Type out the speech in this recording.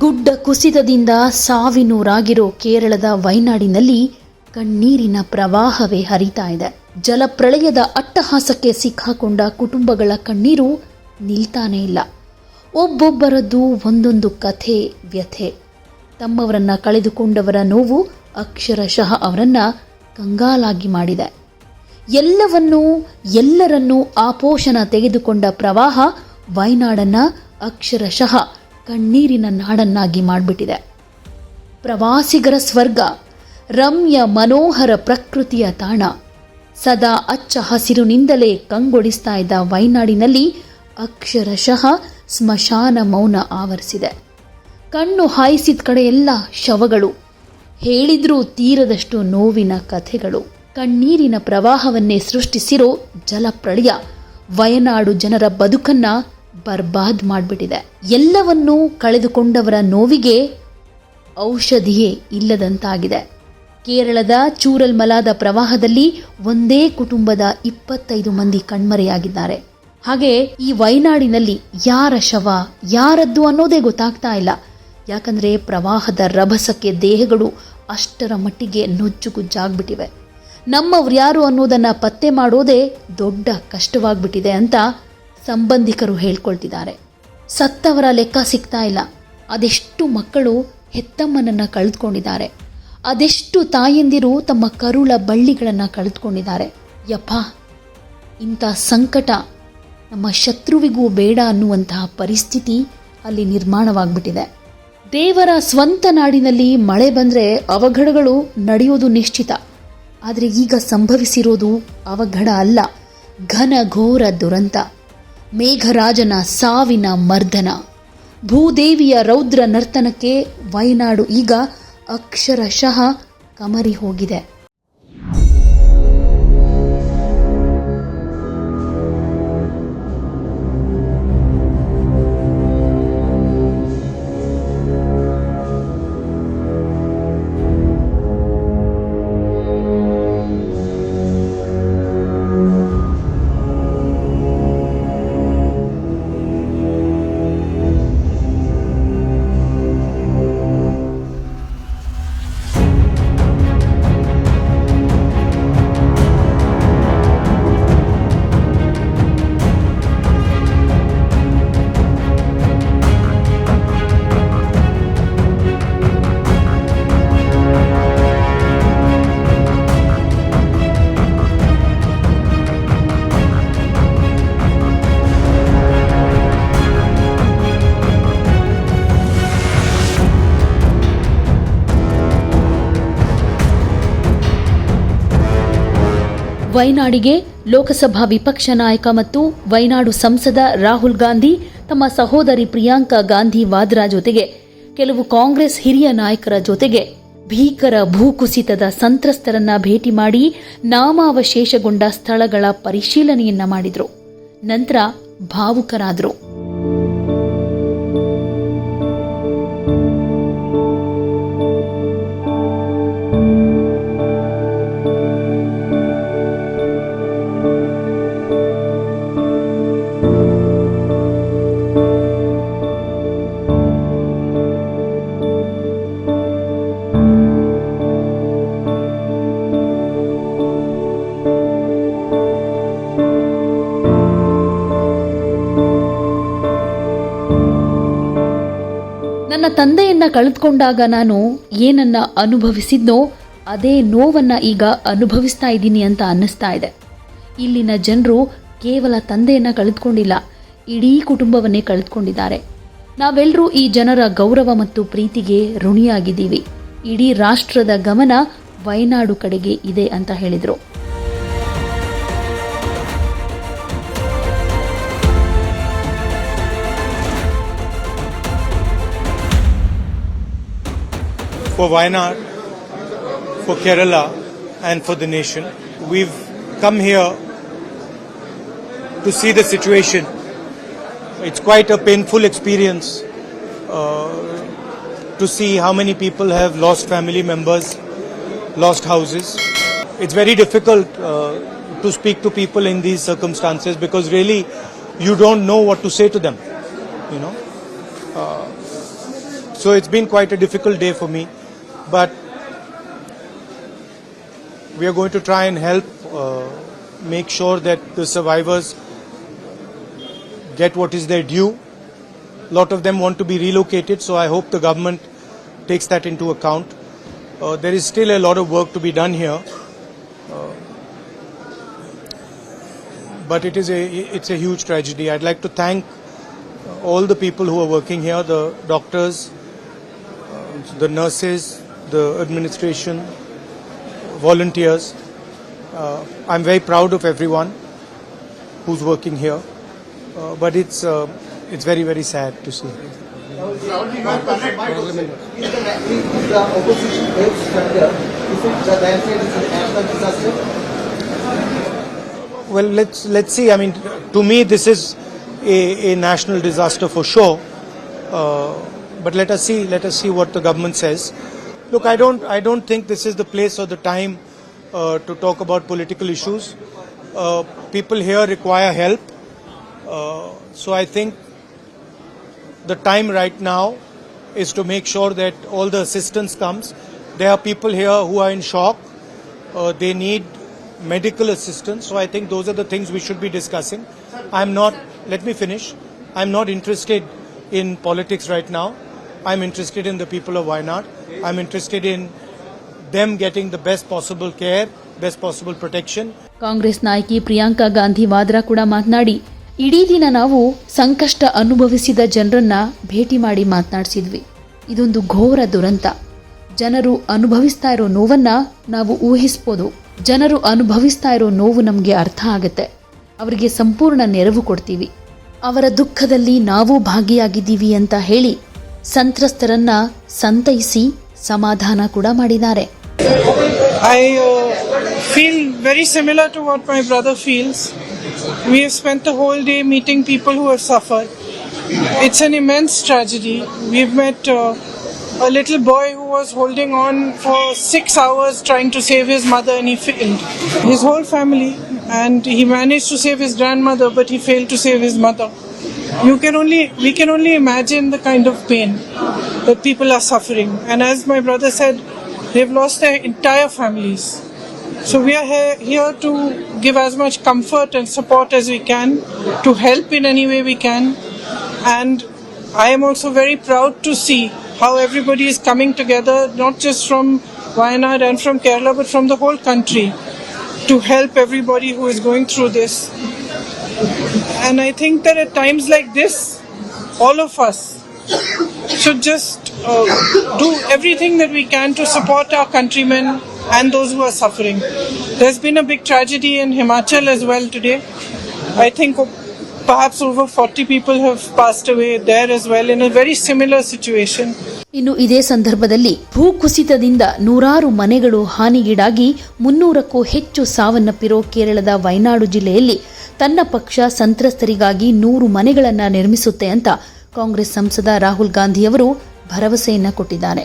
ಗುಡ್ಡ ಕುಸಿತದಿಂದ ಸಾವಿನೂರಾಗಿರೋ ಕೇರಳದ ವೈನಾಡಿನಲ್ಲಿ ಕಣ್ಣೀರಿನ ಪ್ರವಾಹವೇ ಹರಿತಾ ಇದೆ. ಜಲಪ್ರಳಯದ ಅಟ್ಟಹಾಸಕ್ಕೆ ಸಿಕ್ಕಾಕೊಂಡ ಕುಟುಂಬಗಳ ಕಣ್ಣೀರು ನಿಲ್ತಾನೇ ಇಲ್ಲ. ಒಬ್ಬೊಬ್ಬರದ್ದು ಒಂದೊಂದು ಕಥೆ ವ್ಯಥೆ. ತಮ್ಮವರನ್ನ ಕಳೆದುಕೊಂಡವರ ನೋವು ಅಕ್ಷರಶಃ ಅವರನ್ನ ಕಂಗಾಲಾಗಿ ಮಾಡಿದೆ. ಎಲ್ಲವನ್ನೂ, ಎಲ್ಲರನ್ನೂ ಆಪೋಷಣ ತೆಗೆದುಕೊಂಡ ಪ್ರವಾಹ ವಯನಾಡನ್ನ ಅಕ್ಷರಶಃ ಕಣ್ಣೀರಿನ ನಾಡನ್ನಾಗಿ ಮಾಡಿಬಿಟ್ಟಿದೆ. ಪ್ರವಾಸಿಗರ ಸ್ವರ್ಗ, ರಮ್ಯ ಮನೋಹರ ಪ್ರಕೃತಿಯ ತಾಣ. ಸದಾ ಅಚ್ಚ ಹಸಿರುನಿಂದಲೇ ಕಂಗೊಳಿಸ್ತಾ ಇದ್ದ ವೈನಾಡಿನಲ್ಲಿ ಅಕ್ಷರಶಃ ಸ್ಮಶಾನ ಮೌನ ಆವರಿಸಿದೆ. ಕಣ್ಣು ಹಾಯಿಸಿದ ಕಡೆಯೆಲ್ಲ ಶವಗಳು, ಹೇಳಿದ್ರೂ ತೀರದಷ್ಟು ನೋವಿನ ಕಥೆಗಳು. ಕಣ್ಣೀರಿನ ಪ್ರವಾಹವನ್ನೇ ಸೃಷ್ಟಿಸಿರೋ ಜಲಪ್ರಳಯ, ವಯನಾಡು ಜನರ ಬದುಕನ್ನ ಬರ್ಬಾದ್ ಮಾಡಿಬಿಟ್ಟಿದೆ. ಎಲ್ಲವನ್ನೂ ಕಳೆದುಕೊಂಡವರ ನೋವಿಗೆ ಔಷಧಿಯೇ ಇಲ್ಲದಂತಾಗಿದೆ. ಕೇರಳದ ಚೂರಲ್ಮಲಾದ ಪ್ರವಾಹದಲ್ಲಿ ಒಂದೇ ಕುಟುಂಬದ ಇಪ್ಪತ್ತೈದು ಮಂದಿ ಕಣ್ಮರೆಯಾಗಿದ್ದಾರೆ. ಹಾಗೆ ಈ ವಯನಾಡಿನಲ್ಲಿ ಯಾರ ಶವ, ಯಾರದ್ದು ಅನ್ನೋದೇ ಗೊತ್ತಾಗ್ತಾ ಇಲ್ಲ. ಯಾಕಂದ್ರೆ ಪ್ರವಾಹದ ರಭಸಕ್ಕೆ ದೇಹಗಳು ಅಷ್ಟರ ಮಟ್ಟಿಗೆ ನುಜ್ಜುಗುಜ್ಜಾಗ್ಬಿಟ್ಟಿವೆ. ನಮ್ಮವ್ರು ಯಾರು ಅನ್ನೋದನ್ನ ಪತ್ತೆ ಮಾಡೋದೇ ದೊಡ್ಡ ಕಷ್ಟವಾಗ್ಬಿಟ್ಟಿದೆ ಅಂತ ಸಂಬಂಧಿಕರು ಹೇಳ್ಕೊಳ್ತಿದ್ದಾರೆ. ಸತ್ತವರ ಲೆಕ್ಕ ಸಿಗ್ತಾ ಇಲ್ಲ. ಅದೆಷ್ಟು ಮಕ್ಕಳು ಹೆತ್ತಮ್ಮನನ್ನು ಕಳೆದುಕೊಂಡಿದ್ದಾರೆ. ಅದೆಷ್ಟು ತಾಯಂದಿರು ತಮ್ಮ ಕರುಳ ಬಳ್ಳಿಗಳನ್ನು ಕಳೆದುಕೊಂಡಿದ್ದಾರೆ. ಯಪ್ಪ, ಇಂಥ ಸಂಕಟ ನಮ್ಮ ಶತ್ರುವಿಗೂ ಬೇಡ ಅನ್ನುವಂತಹ ಪರಿಸ್ಥಿತಿ ಅಲ್ಲಿ ನಿರ್ಮಾಣವಾಗ್ಬಿಟ್ಟಿದೆ. ದೇವರ ಸ್ವಂತ ನಾಡಿನಲ್ಲಿ ಮಳೆ ಬಂದರೆ ಅವಘಡಗಳು ನಡೆಯೋದು ನಿಶ್ಚಿತ. ಆದರೆ ಈಗ ಸಂಭವಿಸಿರೋದು ಅವಘಡ ಅಲ್ಲ. ಘನ ಘೋರ ದುರಂತ. ಮೇಘರಾಜನ ಸಾವಿನ ಮರ್ದನ. ಭೂದೇವಿಯ ರೌದ್ರ ನರ್ತನಕ್ಕೆ ವಯನಾಡು ಈಗ ಅಕ್ಷರಶಃ ಕಮರಿ ಹೋಗಿದೆ. ವಯನಾಡಿಗೆ ಲೋಕಸಭಾ ವಿಪಕ್ಷ ನಾಯಕ ಮತ್ತು ವೈನಾಡು ಸಂಸದ ರಾಹುಲ್ ಗಾಂಧಿ ತಮ್ಮ ಸಹೋದರಿ ಪ್ರಿಯಾಂಕಾ ಗಾಂಧಿ ವಾದ್ರಾ ಜೊತೆಗೆ ಕೆಲವು ಕಾಂಗ್ರೆಸ್ ಹಿರಿಯ ನಾಯಕರ ಜೊತೆಗೆ ಭೀಕರ ಭೂಕುಸಿತದ ಸಂತ್ರಸ್ತರನ್ನ ಭೇಟಿ ಮಾಡಿ ನಾಮಾವಶೇಷಗೊಂಡ ಸ್ಥಳಗಳ ಪರಿಶೀಲನೆಯನ್ನ ಮಾಡಿದ್ರು. ನಂತರ ಭಾವುಕರಾದರು. ನನ್ನ ತಂದೆಯನ್ನ ಕಳೆದುಕೊಂಡಾಗ ನಾನು ಏನನ್ನ ಅನುಭವಿಸಿದ್ನೋ ಅದೇ ನೋವನ್ನ ಈಗ ಅನುಭವಿಸ್ತಾ ಇದ್ದೀನಿ ಅಂತ ಅನ್ನಿಸ್ತಾ ಇದೆ. ಇಲ್ಲಿನ ಜನರು ಕೇವಲ ತಂದೆಯನ್ನು ಕಳೆದುಕೊಂಡಿಲ್ಲ, ಇಡೀ ಕುಟುಂಬವನ್ನೇ ಕಳೆದುಕೊಂಡಿದ್ದಾರೆ. ನಾವೆಲ್ಲರೂ ಈ ಜನರ ಗೌರವ ಮತ್ತು ಪ್ರೀತಿಗೆ ಋಣಿಯಾಗಿದ್ದೀವಿ. ಇಡೀ ರಾಷ್ಟ್ರದ ಗಮನ ವಯನಾಡು ಕಡೆಗೆ ಇದೆ ಅಂತ ಹೇಳಿದರು. For Wayanad, for Kerala, and for the nation. We've come here to see the situation. It's quite a painful experience uh, to see how many people have lost family members, lost houses. It's very difficult uh, to speak to people in these circumstances because really you don't know what to say to them. You know. So it's been quite a difficult day for me, but we are going to try and help uh, make sure that the survivors get what is their due. A lot of them want to be relocated, so I hope the government takes that into account. Uh, there is still a lot of work to be done here, uh, but it is a it's a huge tragedy. I'd like to thank all the people who are working here, the doctors, uh, the nurses, the administration, volunteers. Uh, I'm very proud of everyone who's working here, uh, but it's uh, it's very very sad to see. Well, let's let's see. I mean, to me, this is a, a national disaster for sure. Uh, but let us see. Let us see what the government says. Look, I don't. I don't think this is the place or the time uh, to talk about political issues. Uh, people here require help. Uh, so I think the time right now is to make sure that all the assistance comes. There are people here who are in shock. Uh, they need medical assistance. So I think those are the things we should be discussing. I'm not, let me finish. I'm not interested in politics right now. I'm interested in the people of Wayanad. I'm interested in them getting the best possible care, best possible protection. Congress ನಾಯಕಿ ಪ್ರಿಯಾಂಕಾ ಗಾಂಧಿ ವಾದ್ರಾ ಕೂಡ ಮಾತನಾಡಿ ಇಡೀ ದಿನ ನಾವು ಸಂಕಷ್ಟ ಅನುಭವಿಸಿದ ಜನರನ್ನ ಭೇಟಿ ಮಾಡಿ ಮಾತನಾಡಿಸಿದ್ವಿ. ಇದೊಂದು ಘೋರ ದುರಂತ. ಜನರು ಅನುಭವಿಸ್ತಾ ಇರೋ ನೋವನ್ನ ನಾವು ಊಹಿಸ್ಬೋದು. ಜನರು ಅನುಭವಿಸ್ತಾ ಇರೋ ನೋವು ನಮಗೆ ಅರ್ಥ ಆಗುತ್ತೆ. ಅವರಿಗೆ ಸಂಪೂರ್ಣ ನೆರವು ಕೊಡ್ತೀವಿ. ಅವರ ದುಃಖದಲ್ಲಿ ನಾವು ಭಾಗಿಯಾಗಿದ್ದೀವಿ ಅಂತ ಹೇಳಿ ಸಂತ್ರಸ್ತರನ್ನ ಸಂತೈಸಿ ಸಮಾಧಾನ ಕೂಡ ಮಾಡಿದ್ದಾರೆ I uh, feel very similar to what my brother feels. We have spent the whole day meeting people who have suffered. It's an immense tragedy. We've met uh, a little boy who was holding on for six hours trying to save his mother and he failed. His whole family and he managed to save his grandmother but he failed to save his mother. You can only we can only imagine the kind of pain that people are suffering. And as my brother said, they've lost their entire families. So we are here, to give as much comfort and support as we can, to help in any way we can. And I am also very proud to see how everybody is coming together, not just from Wayanad and from Kerala, but from the whole country, to help everybody who is going through this. And I think that at times like this, all of us should just uh, do everything that we can to support our countrymen and those who are suffering. There's been a big tragedy in Himachal as well today. I think perhaps over 40 people have passed away there as well in a very similar situation. ಇನ್ನು ಇದೇ ಸಂದರ್ಭದಲ್ಲಿ ಭೂಕುಸಿತದಿಂದ ನೂರಾರು ಮನೆಗಳು ಹಾನಿಗೀಡಾಗಿ ಮುನ್ನೂರಕ್ಕೂ ಹೆಚ್ಚು ಸಾವನ್ನಪ್ಪಿರೋ ಕೇರಳದ ವಯನಾಡು ಜಿಲ್ಲೆಯಲ್ಲಿ ತನ್ನ ಪಕ್ಷ ಸಂತ್ರಸ್ತರಿಗಾಗಿ ನೂರು ಮನೆಗಳನ್ನು ನಿರ್ಮಿಸುತ್ತೆ ಅಂತ ಕಾಂಗ್ರೆಸ್ ಸಂಸದ ರಾಹುಲ್ ಗಾಂಧಿಯವರು ಭರವಸೆಯನ್ನ ಕೊಟ್ಟಿದ್ದಾರೆ.